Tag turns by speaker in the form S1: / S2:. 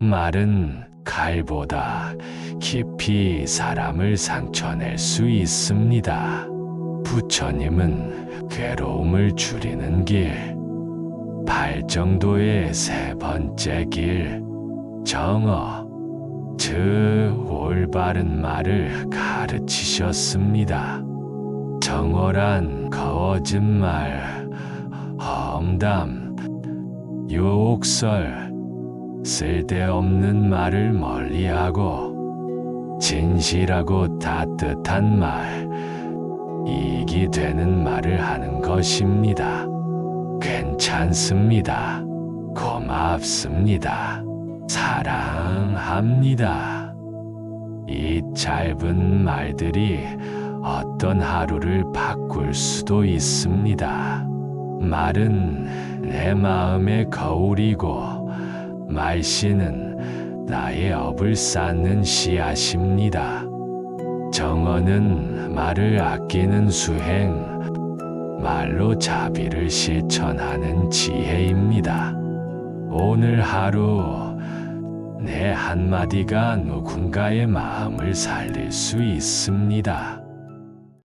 S1: 말은 칼보다 깊이 사람을 상처낼 수 있습니다. 부처님은 괴로움을 줄이는 길, 발정도의 세 번째 길, 정어, 즉 올바른 말을 가르치셨습니다. 정어란 거짓말, 험담, 욕설, 쓸데없는 말을 멀리하고 진실하고 따뜻한 말, 이익이 되는 말을 하는 것입니다. 괜찮습니다. 고맙습니다. 사랑합니다. 이 짧은 말들이 어떤 하루를 바꿀 수도 있습니다. 말은 내 마음의 거울이고 말씨는 나의 업을 쌓는 씨앗입니다. 정어는 말을 아끼는 수행, 말로 자비를 실천하는 지혜입니다. 오늘 하루 내 한마디가 누군가의 마음을 살릴 수 있습니다.